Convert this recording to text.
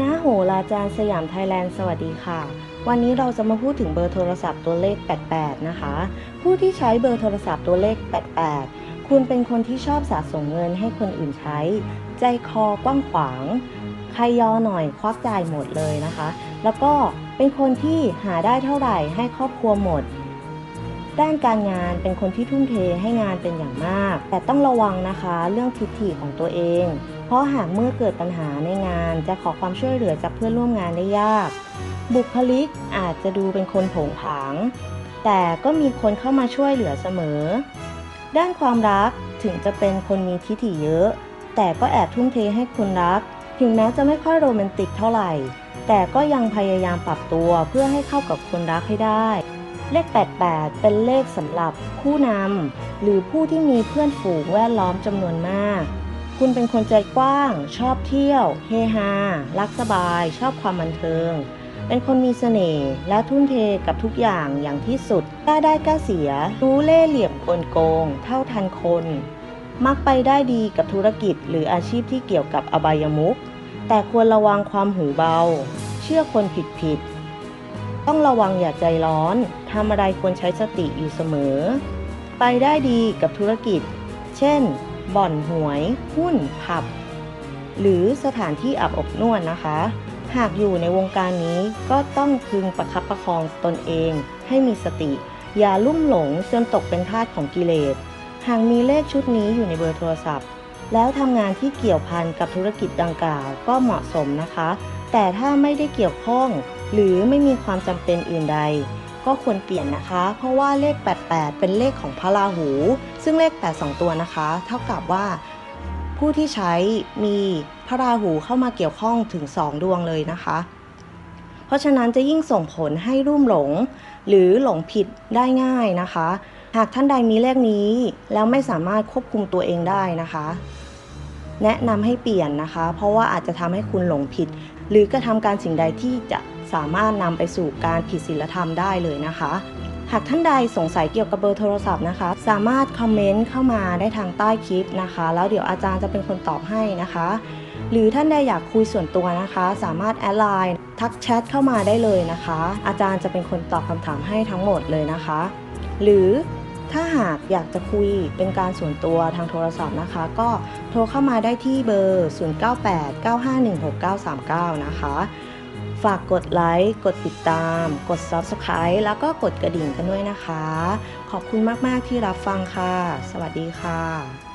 น้าโหราจารย์สยามไทยแลนด์สวัสดีค่ะ วันนี้เราจะมาพูดถึงเบอร์โทรศัพท์ตัวเลข 88 นะคะ ผู้ที่ใช้เบอร์โทรศัพท์ตัวเลข 88 คุณเป็นคนที่ชอบสะสมเงินให้คนอื่นใช้ ใจคอกว้างขวาง ใครยอหน่อยควักจ่ายหมดเลยนะคะ แล้วก็เป็นคนที่หาได้เท่าไหร่ให้ครอบครัวหมดด้านการงานเป็นคนที่ทุ่มเทให้งานเป็นอย่างมาก แต่ต้องระวังนะคะ เรื่องทิฐิของตัวเองเพราะหากเมื่อเกิดปัญหาในงานจะขอความช่วยเหลือจากเพื่อนร่วมงานได้ยาก บุคลิกอาจจะดูเป็นคนโผงผาง แต่ก็มีคนเข้ามาช่วยเหลือเสมอ ด้านความรักถึงจะเป็นคนมีทิฐิเยอะ แต่ก็แอบทุ่มเทให้คนรัก ถึงแม้จะไม่ค่อยโรแมนติกเท่าไหร่ แต่ก็ยังพยายามปรับตัวเพื่อให้เข้ากับคนรักให้ได้เลข 88 เป็นเลขสำหรับผู้นำหรือผู้ที่มีเพื่อนฝูงแวดล้อมจำนวนมาก คุณเป็นคนใจกว้าง ชอบเที่ยว เฮฮา รักสบาย ชอบความบันเทิง เป็นคนมีเสน่ห์และทุ่มเทกับทุกอย่างอย่างที่สุด กล้าได้กล้าเสีย รู้เล่ห์เหลี่ยมกลโกง เท่าทันคน มักไปได้ดีกับธุรกิจหรืออาชีพที่เกี่ยวกับอบายมุข แต่ควรระวังความหูเบา เชื่อคนผิดผิดๆต้องระวังอย่าใจร้อน ทำอะไรควรใช้สติอยู่เสมอ ไปได้ดีกับธุรกิจ เช่น บ่อนหวย หุ้น ผับ หรือสถานที่อาบอบนวดนะคะ หากอยู่ในวงการนี้ก็ต้องพึงประคับประคองตนเองให้มีสติ อย่าลุ่มหลงจนตกเป็นทาสของกิเลส หากมีเลขชุดนี้อยู่ในเบอร์โทรศัพท์ แล้วทำงานที่เกี่ยวพันกับธุรกิจดังกล่าวก็เหมาะสมนะคะ แต่ถ้าไม่ได้เกี่ยวข้อง หรือไม่มีความจำเป็นอื่นใด ก็ควรเปลี่ยนนะคะ เพราะว่าเลข 88 เป็นเลขของพระราหู ซึ่งเลข 8 2 ตัวนะคะ เท่ากับว่าผู้ที่ใช้มีพระราหูเข้ามาเกี่ยวข้องถึง 2 ดวงเลยนะคะ เพราะฉะนั้นจะยิ่งส่งผลให้รุ่มหลง หรือหลงผิดได้ง่ายนะคะ หากท่านใดมีเลขนี้ แล้วไม่สามารถควบคุมตัวเองได้นะคะ แนะนำให้เปลี่ยนนะคะ เพราะว่าอาจจะทำให้คุณหลงผิด หรือกระทำการสิ่งใดที่จะสามารถนำไปสู่การผิดศีลธรรมได้เลยนะคะ หากท่านใดสงสัยเกี่ยวกับเบอร์โทรศัพท์นะคะ สามารถคอมเมนต์เข้ามาได้ทางใต้คลิปนะคะ แล้วเดี๋ยวอาจารย์จะเป็นคนตอบให้นะคะ หรือท่านใดอยากคุยส่วนตัวนะคะ สามารถแอดไลน์ทักแชทเข้ามาได้เลยนะคะ อาจารย์จะเป็นคนตอบคำถามให้ทั้งหมดเลยนะคะ หรือ ถ้าหากอยากจะคุยเป็นการส่วนตัวทางโทรศัพท์นะคะ ก็โทรเข้ามาได้ที่เบอร์ 0989516939 นะคะ ฝากกดไลค์ กดติดตาม กด Subscribe แล้วก็กดกระดิ่งกันด้วยนะคะ ขอบคุณมาก ๆ ที่รับฟังค่ะ สวัสดีค่ะ